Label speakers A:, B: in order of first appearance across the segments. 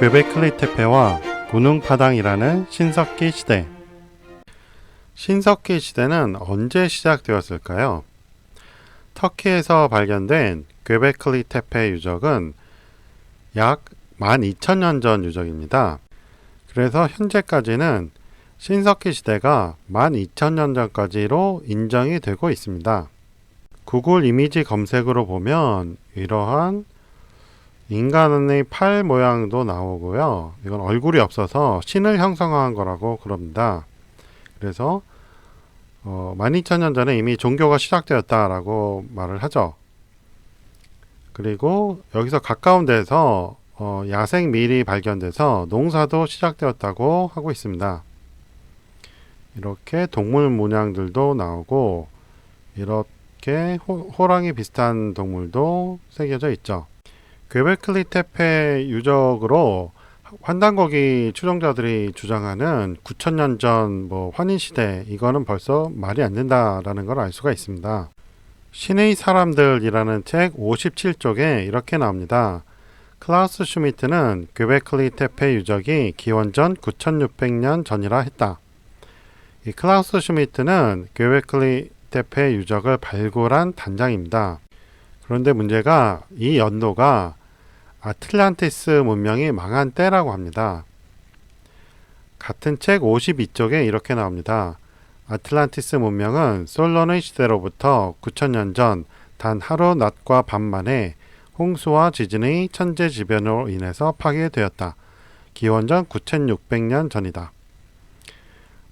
A: 괴베클리 테페와 구능파당이라는 신석기 시대. 신석기 시대는 언제 시작되었을까요? 터키에서 발견된 괴베클리 테페 유적은 약 12,000년 전 유적입니다. 그래서 현재까지는 신석기 시대가 12,000년 전까지로 인정이 되고 있습니다. 구글 이미지 검색으로 보면 이러한 인간의 팔 모양도 나오고요. 이건 얼굴이 없어서 신을 형성한 거라고 그럽니다. 그래서 어, 12,000년 전에 이미 종교가 시작되었다라고 말을 하죠. 그리고 여기서 가까운 데서 어, 야생 밀이 발견돼서 농사도 시작되었다고 하고 있습니다. 이렇게 동물 모양들도 나오고 이렇게 호, 호랑이 비슷한 동물도 새겨져 있죠. 괴베클리 테페 유적으로 환단거기 추종자들이 주장하는 9천년 전 뭐 환인 시대 이거는 벌써 말이 안 된다라는 걸 알 수가 있습니다. 신의 사람들이라는 책 57쪽에 이렇게 나옵니다. 클라우스 슈미트는 괴베클리 테페 유적이 기원전 9600년 전이라 했다. 이 클라우스 슈미트는 괴베클리 테페 유적을 발굴한 단장입니다. 그런데 문제가 이 연도가 아틀란티스 문명이 망한 때라고 합니다. 같은 책 52쪽에 이렇게 나옵니다. 아틀란티스 문명은 솔론의 시대로부터 9천년 전 단 하루 낮과 밤 만에 홍수와 지진의 천재지변으로 인해서 파괴되었다. 기원전 9600년 전이다.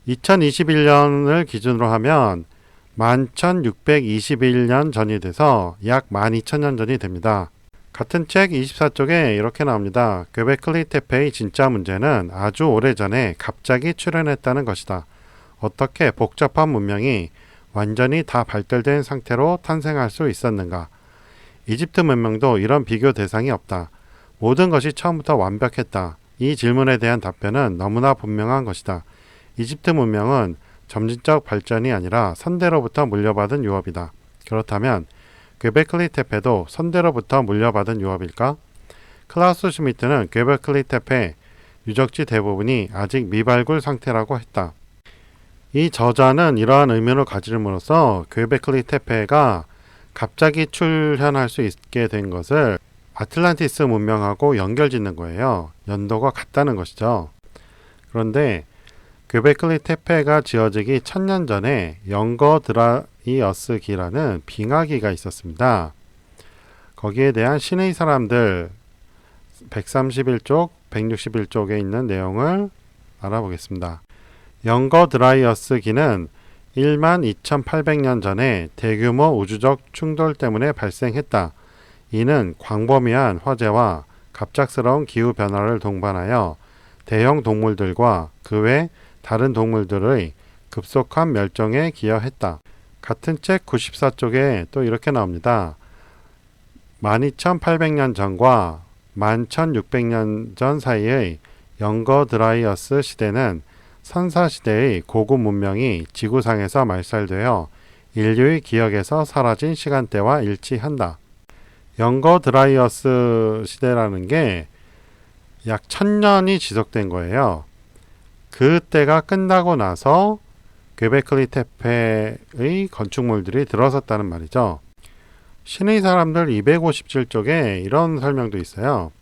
A: 2021년을 기준으로 하면 11,621년 전이 돼서 약 12,000년 전이 됩니다. 같은 책 24쪽에 이렇게 나옵니다. 괴베 클리 테페의 진짜 문제는 아주 오래전에 갑자기 출현했다는 것이다. 어떻게 복잡한 문명이 완전히 다 발달된 상태로 탄생할 수 있었는가? 이집트 문명도 이런 비교 대상이 없다. 모든 것이 처음부터 완벽했다. 이 질문에 대한 답변은 너무나 분명한 것이다. 이집트 문명은 점진적 발전이 아니라 선대로부터 물려받은 유업이다. 그렇다면 괴베클리 테페도 선대로부터 물려받은 유업일까? 클라우스 슈미트는 괴베클리 테페 유적지 대부분이 아직 미발굴 상태라고 했다. 이 저자는 이러한 의문을 가지름으로써 괴베클리 테페가 갑자기 출현할 수 있게 된 것을 아틀란티스 문명하고 연결짓는 거예요. 연도가 같다는 것이죠. 그런데 괴베클리 테페가 지어지기 천년 전에 영거 드라 이어스기라는 빙하기가 있었습니다. 거기에 대한 신의 사람들 131쪽, 161쪽에 있는 내용을 알아보겠습니다. 영거 드라이어스기는 1만 2800년 전에 대규모 우주적 충돌 때문에 발생했다. 이는 광범위한 화재와 갑작스러운 기후 변화를 동반하여 대형 동물들과 그 외 다른 동물들의 급속한 멸종에 기여했다. 같은 책 94쪽에 또 이렇게 나옵니다. 12800년 전과 11600년 전 사이의 영거 드라이어스 시대는 선사시대의 고급 문명이 지구상에서 말살되어 인류의 기억에서 사라진 시간대와 일치한다. 영거 드라이어스 시대라는 게 약 천년이 지속된 거예요. 그때가 끝나고 나서 괴베클리 테페의 건축물들이 들어섰다는 말이죠. 신의 사람들 257쪽에 이런 설명도 있어요.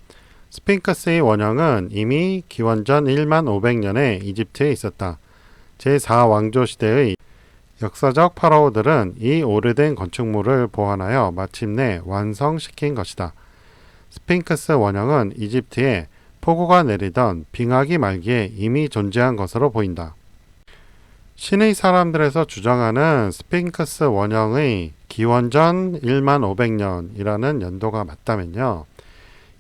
A: 스핑크스의 원형은 이미 기원전 1만 500년에 이집트에 있었다. 제4왕조 시대의 역사적 파라오들은 이 오래된 건축물을 보완하여 마침내 완성시킨 것이다. 스핑크스 원형은 이집트에 폭우가 내리던 빙하기 말기에 이미 존재한 것으로 보인다. 신의 사람들에서 주장하는 스핑크스 원형의 기원전 1만 500년이라는 연도가 맞다면요.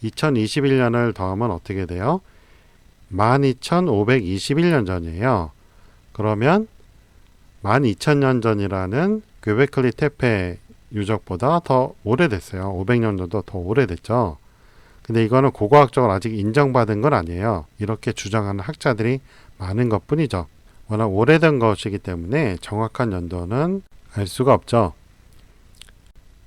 A: 2021년을 더하면 어떻게 돼요? 12,521년 전이에요. 그러면 12,000년 전이라는 괴베클리 테페 유적보다 더 오래됐어요. 500년 정도 더 오래됐죠. 근데 이거는 고고학적으로 아직 인정받은 건 아니에요. 이렇게 주장하는 학자들이 많은 것 뿐이죠. 워낙 오래된 것이기 때문에 정확한 연도는 알 수가 없죠.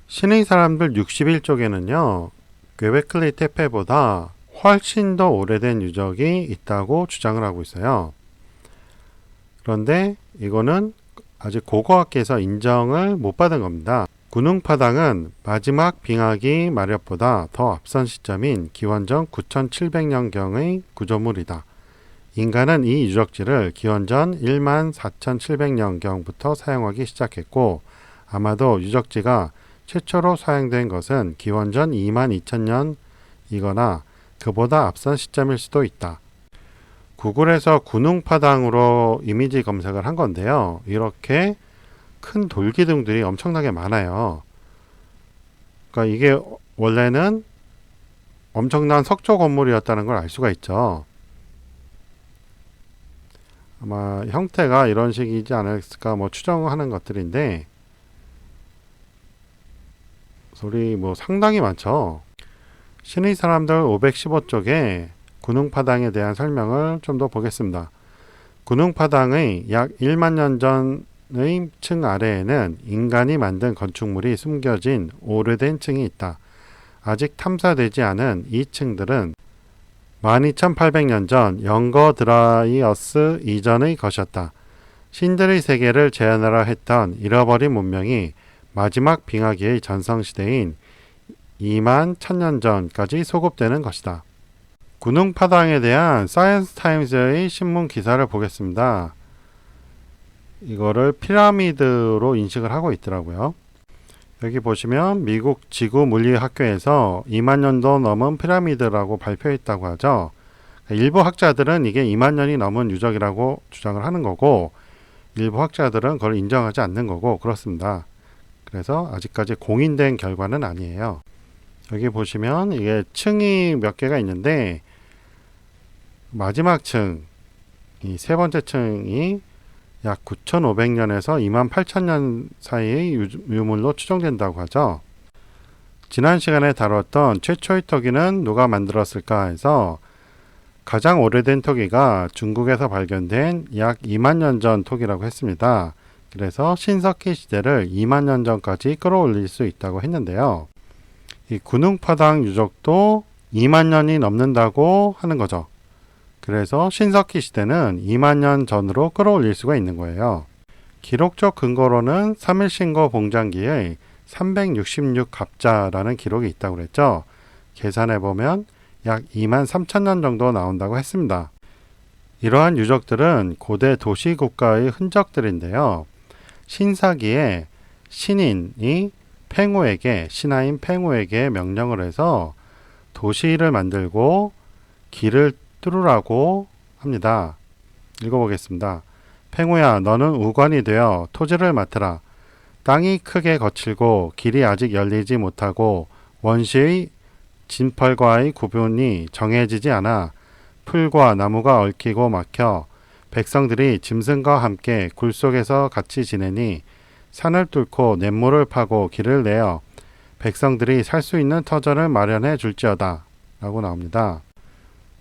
A: 신의 사람들 61쪽에는요, 괴베클리 테페보다 훨씬 더 오래된 유적이 있다고 주장을 하고 있어요. 그런데 이거는 아직 고고학계에서 인정을 못 받은 겁니다. 군웅파당은 마지막 빙하기 마렵보다 더 앞선 시점인 기원전 9700년경의 구조물이다. 인간은 이 유적지를 기원전 1만 4700년경부터 사용하기 시작했고 아마도 유적지가 최초로 사용된 것은 기원전 2만 2000년이거나 그보다 앞선 시점일 수도 있다. 구글에서 군웅파당으로 이미지 검색을 한 건데요. 이렇게 큰 돌기둥들이 엄청나게 많아요. 그러니까 이게 원래는 엄청난 석조 건물이었다는 걸 알 수가 있죠. 아마 형태가 이런 식이지 않을까 뭐 추정하는 것들인데 소리 뭐 상당히 많죠. 신의 사람들 515쪽에 군웅파당에 대한 설명을 좀 더 보겠습니다. 군웅파당의 약 1만 년 전의 층 아래에는 인간이 만든 건축물이 숨겨진 오래된 층이 있다. 아직 탐사되지 않은 이 층들은 12,800년 전 영거 드라이어스 이전의 것이었다. 신들의 세계를 재현하려 했던 잃어버린 문명이 마지막 빙하기의 전성시대인 2만 1000년 전까지 소급되는 것이다. 군웅파당에 대한 사이언스 타임즈의 신문 기사를 보겠습니다. 이거를 피라미드로 인식을 하고 있더라고요. 여기 보시면 미국 지구 물리학교에서 2만 년도 넘은 피라미드라고 발표했다고 하죠. 일부 학자들은 이게 2만 년이 넘은 유적이라고 주장을 하는 거고 일부 학자들은 그걸 인정하지 않는 거고 그렇습니다. 그래서 아직까지 공인된 결과는 아니에요. 여기 보시면 이게 층이 몇 개가 있는데 마지막 층, 이 세 번째 층이 약 9,500년에서 28,000년 사이의 유물로 추정된다고 하죠. 지난 시간에 다뤘던 최초의 토기는 누가 만들었을까 해서 가장 오래된 토기가 중국에서 발견된 약 2만 년 전 토기라고 했습니다. 그래서 신석기 시대를 2만 년 전까지 끌어올릴 수 있다고 했는데요. 이 군웅파당 유적도 2만 년이 넘는다고 하는 거죠. 그래서 신석기 시대는 2만 년 전으로 끌어올릴 수가 있는 거예요. 기록적 근거로는 3일신고 봉장기의 366 갑자라는 기록이 있다고 그랬죠. 계산해 보면 약 2만 3천 년 정도 나온다고 했습니다. 이러한 유적들은 고대 도시 국가의 흔적들인데요. 신사기에 신인이 팽호에게 신하인 팽호에게 명령을 해서 도시를 만들고 길을 뚫으라고 합니다. 읽어보겠습니다. 팽호야, 너는 우관이 되어 토지를 맡으라. 땅이 크게 거칠고 길이 아직 열리지 못하고 원시의 진펄과의 구분이 정해지지 않아 풀과 나무가 얽히고 막혀 백성들이 짐승과 함께 굴 속에서 같이 지내니 산을 뚫고 냇물을 파고 길을 내어 백성들이 살 수 있는 터전을 마련해 줄지어다. 라고 나옵니다.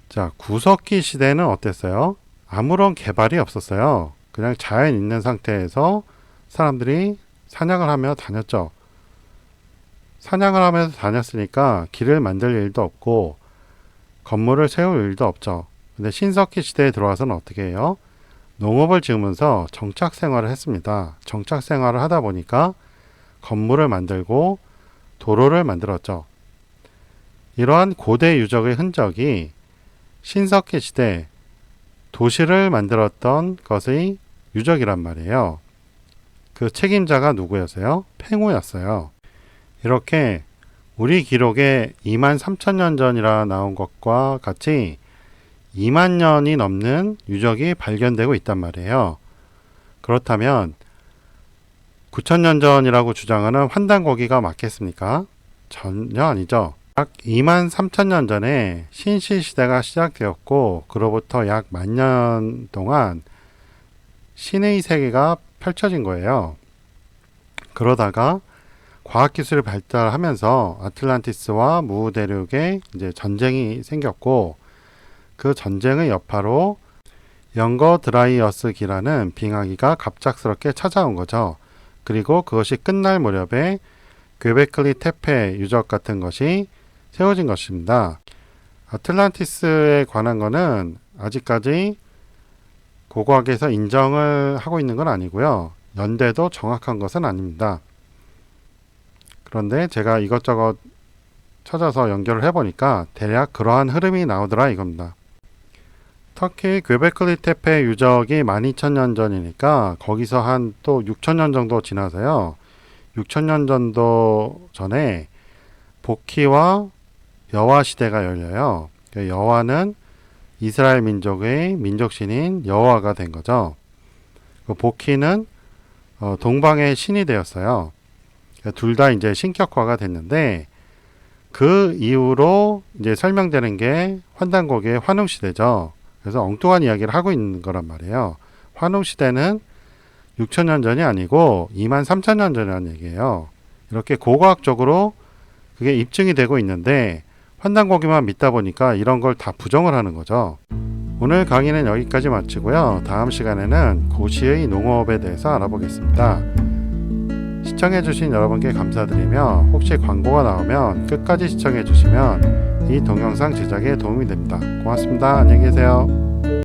A: 자, 구석기 시대는 어땠어요? 아무런 개발이 없었어요. 그냥 자연 있는 상태에서 사람들이 사냥을 하며 다녔죠. 사냥을 하면서 다녔으니까 길을 만들 일도 없고 건물을 세울 일도 없죠. 근데 신석기 시대에 들어와서는 어떻게 해요? 농업을 지으면서 정착 생활을 했습니다. 정착 생활을 하다 보니까 건물을 만들고 도로를 만들었죠. 이러한 고대 유적의 흔적이 신석기 시대 도시를 만들었던 것의 유적이란 말이에요. 그 책임자가 누구였어요? 팽호였어요. 이렇게 우리 기록에 2만 3천 년 전이라 나온 것과 같이 2만 년이 넘는 유적이 발견되고 있단 말이에요. 그렇다면 9천 년 전이라고 주장하는 환단고기가 맞겠습니까? 전혀 아니죠. 약 2만 3천 년 전에 신시 시대가 시작되었고 그로부터 약 만 년 동안 신의 세계가 펼쳐진 거예요. 그러다가 과학기술이 발달하면서 아틀란티스와 무우 대륙에 이제 전쟁이 생겼고 그 전쟁의 여파로 영거 드라이어스기라는 빙하기가 갑작스럽게 찾아온 거죠. 그리고 그것이 끝날 무렵에 괴베클리 테페 유적 같은 것이 세워진 것입니다. 아틀란티스에 관한 거는 아직까지 고고학에서 인정을 하고 있는 건 아니고요. 연대도 정확한 것은 아닙니다. 그런데 제가 이것저것 찾아서 연결을 해보니까 대략 그러한 흐름이 나오더라 이겁니다. 터키 괴베클리 테페 유적이 12,000년 전이니까 거기서 한 또 6,000년 정도 지나서요. 6,000년 정도 전에 복희와 여와 시대가 열려요. 그 여와는 이스라엘 민족의 민족신인 여호와가 된 거죠. 그 복희는 어, 동방의 신이 되었어요. 둘 다 이제 신격화가 됐는데 그 이후로 이제 설명되는 게 환단곡의 환웅 시대죠. 그래서 엉뚱한 이야기를 하고 있는 거란 말이에요. 환웅 시대는 6천년 전이 아니고 2만 3천년 전이라는 얘기예요. 이렇게 고고학적으로 그게 입증이 되고 있는데 환단고기만 믿다 보니까 이런 걸 다 부정을 하는 거죠. 오늘 강의는 여기까지 마치고요. 다음 시간에는 고시의 농업에 대해서 알아보겠습니다. 시청해주신 여러분께 감사드리며 혹시 광고가 나오면 끝까지 시청해주시면 이 동영상 제작에 도움이 됩니다. 고맙습니다. 안녕히 계세요.